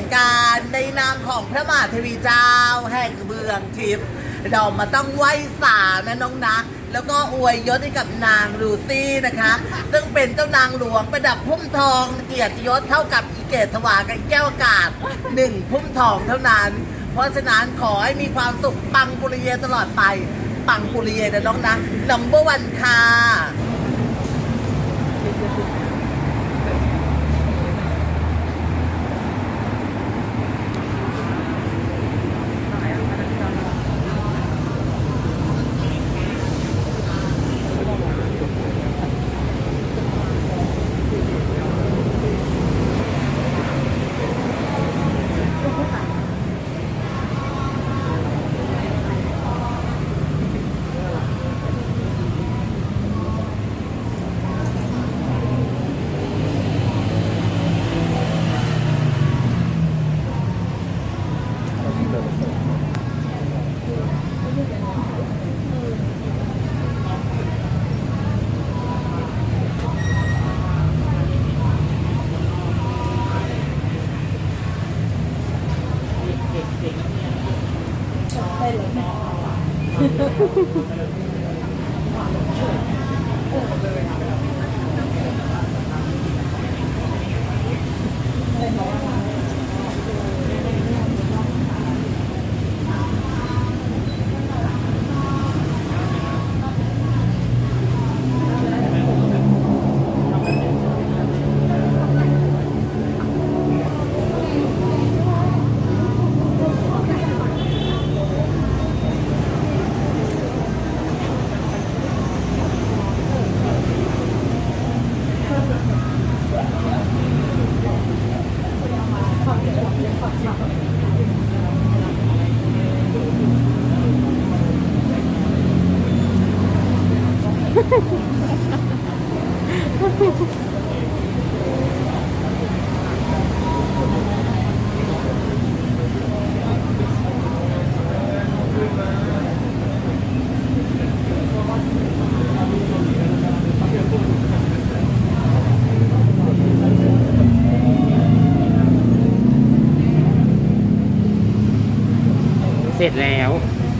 งการในนามของพระมหาเทวีเจ้า แห่งเมืองทิพย์เรามาต้องไหว้สานะน้องนะ แล้วก็อวยยศให้กับนางลูซี่นะคะ ซึ่งเป็นเจ้านางหลวงประดับพุ่มทองเกียรติยศเท่ากับอีเกตถวากับแก้วอากาศหนึ่งพุ่มทองเท่านั้น เพราะฉะนั้นขอให้มีความสุขปังปุริเยตลอดไป ปังปุริเยนะน้องนะนัมเบอร์วันค่ะ เเสร็จแล้ว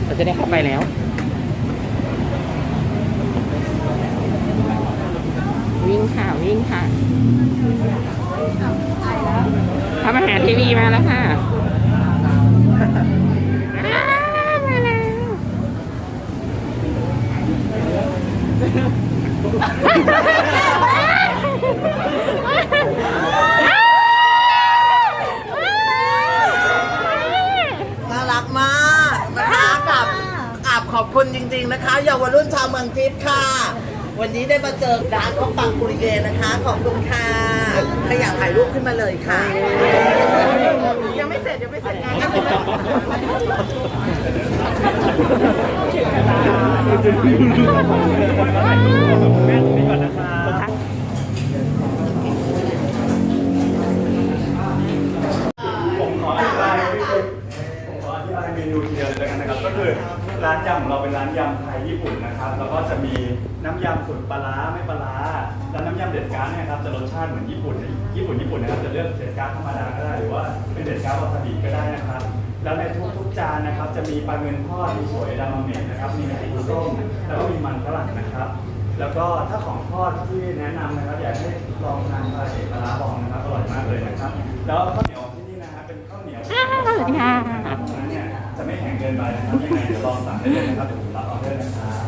เราจะได้เข้าไปแล้ว วิ่ง ค่ะวิ่งค่ะพระมหาเทวีมาแล้วค่ะมาแล้วน่ารักมากนะคะกับอาบขอบคุณจริง ๆ นะคะเยาวรุ่นชาวเมืองทิพย์ค่ะ วันนี้ได้มาเจอร้านของปังปุริเยนะคะ ขอบคุณค่ะใครอยากถ่ายรูปขึ้นมาเลยค่ะ ยังไม่เสร็จยังไม่เสร็จงานยังไม่เสร็จผำของเราเป็นร้านยำไทยญี่ปุ่นนะครับ แล้วก็จะมีน้ำยำสูตรปลาร้าไม่ปลาร้าแล้วน้ำยำเด็ดก้าเนี่ยครับจะรสชาติเหมือนญี่ปุ่นญี่ปุ่นญี่ปุ่นนะครับจะเลือกเด็ดก้าธรรมดาก็ได้หรือว่าเป็นเด็ดก้าวาซาบิก็ได้นะครับ แล้วในทุกๆจานนะครับ จะมีปลาเงินทอดมีสวยดามาเมะนะครับมีไข่ต้มแล้วก็มีมันฝรั่งนะครับ แล้วก็ถ้าของทอดที่แนะนำนะครับอยากให้ลองทานปลาเอกปลาร้าบองนะครับอร่อยมากเลยนะครับ แล้วข้าวเหนียวที่นี่นะครับเป็นข้าวเหนียวค่ะ เกินไปนะครับยังไงเดี๋ยวลองสั่งได้เลยนะครับเดี๋ยวผมรับออเดอร์นะครับ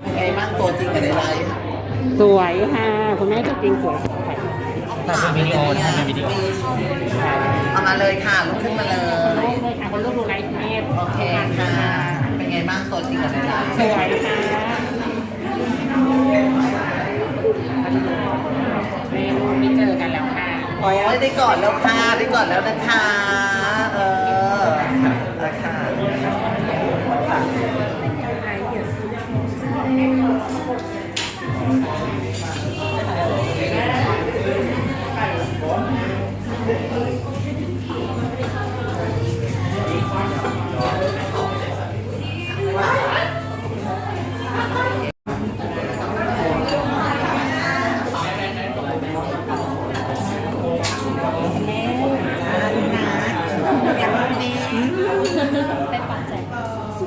เป็นไงบ้างตัวจริงกับในไลฟ์สวยค่ะคุณแม่ตัวจริงสวยค่ะถ่ายเป็นวิดีโอถ่ายเป็นวิดีโอเอามาเลยค่ะลุกขึ้นมาเลยรูปเลยค่ะคนรูปดูไลฟ์เทปโอเคค่ะ เป็นไงบ้างตัวจริงกับในไลฟ์สวยค่ะเมนูนี้เจอกันแล้วค่ะ โอ้ยได้ก่อนแล้วค่ะ ได้ก่อนแล้วนะคะ เออ ส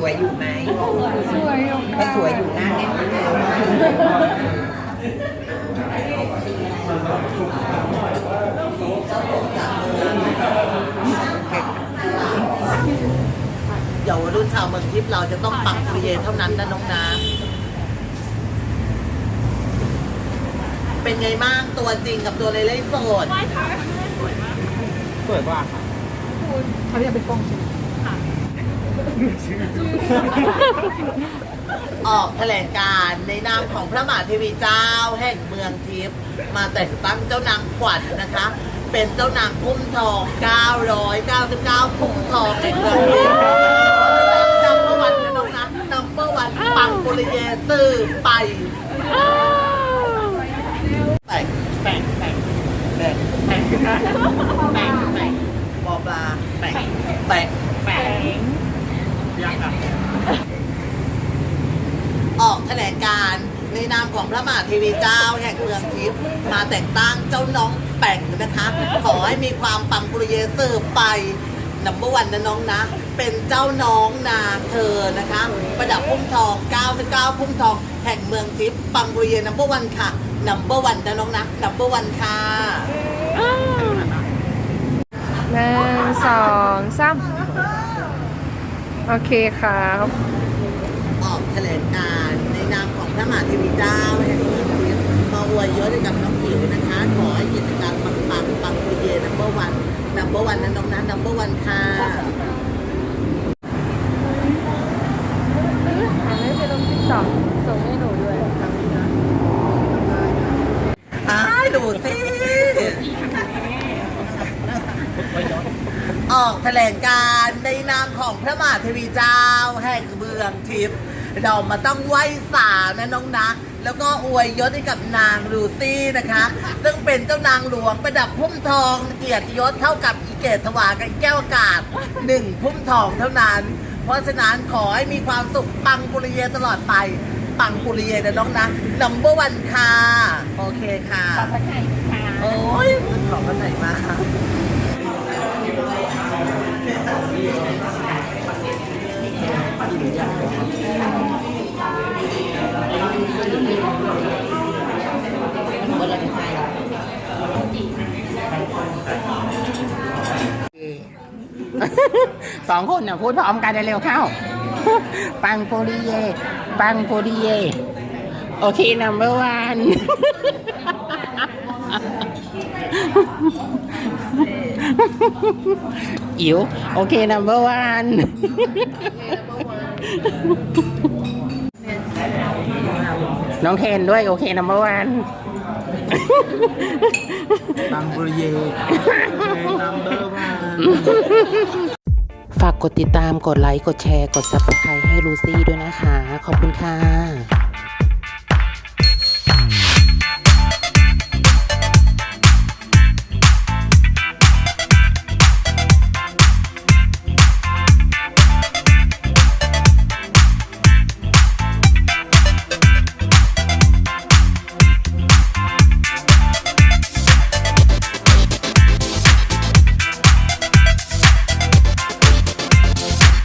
วยอยู่ไหมสวยอยู่ก็สวยอยู่หน้าแง่ เยาวรุ่นชาวเมืองทิพย์เราจะต้องปังปรีเยเท่านั้นนะน้องนะ เป็นไงบ้างตัวจริงกับตัวในเล่โสดสวยว่าค่ะเขาเรียกเป็นกล้องใช่ไหมออกแถลงการณ์ในนามของพระมหาเทวีเจ้าแห่งเมืองทิพย์มาแต่งตั้งเจ้านางขวัญนะคะ เป็นเจ้านางพุ่มทอง 999พุ่มทองแห่งเมืองทิพย์ วันปังปุริเยตื่อไปแปะแปะแปะแปะแปะแปะแปะบอปลาแปะแปะแปะออกแถลงการในนามของพระมหาเทวีเจ้าแห่งเมืองทิพย์มาแต่งตั้งเจ้าน้องแป่งนะคะ ขอให้มีความปังปุริเยสืบไป นัมเบอร์วันนะน้องนะ เป็นเจ้าน้องนาเธอนะคะ ประดับพุ่มทอง 99 พุ่มทอง แห่งเมืองทิพย์ปังปุริเยนัมเบอร์วันค่ะนัมเบอร์วันนะน้องนะนัมเบอร์วันค่ะหนึ่งสองสามโอเคครับ ออกแถลงการณ์ในนามของพระมหาเทวีเจ้าแห่งเมืองทิพย์มาอวยยศให้กับน้อง อิ๋วนะคะ ขอให้กิจการปังปังปังปุริเยนัมเบอร์วันนัมเบอร์วันนะน้องนะนัมเบอร์วันค่ะอันนี้เป็นลงติ๊กต็อกส่งให้หนูด้วยอ้ายดูสิออกแถลงการณ์ในนามของพระมหาเทวีเจ้าแห่งเมืองทิพย์ เรามาต้องไหว้สานะน้องนะ แล้วก็อวยยศให้กับนางลูซี่นะคะ ซึ่งเป็นเจ้านางหลวงประดับพุ่มทองเกียรติยศเท่ากับอีเกตถวากับอีแก้วอากาศหนึ่งพุ่มทองเท่านั้น เพราะฉะนั้นขอให้มีความสุขปังปุริเยตลอดไป ปังปุริเยนะน้องนะนัมเบอร์วันค่ะ โอเคค่ะโอ้ยขอบพระไทยมาก สองคนน่ะพูดพร้อมกันเร็วๆเข้า ปังโปริเย ปังโปริเย โอเค number one อิ๋วโอเค number one น้องเคนด้วย โอเค number one บางบุรีเยนัมเบอร์วัน ฝากกดติดตาม กดไลค์ กดแชร์ กด Subscribe ให้ลูซี่ด้วยนะคะ ขอบคุณค่ะ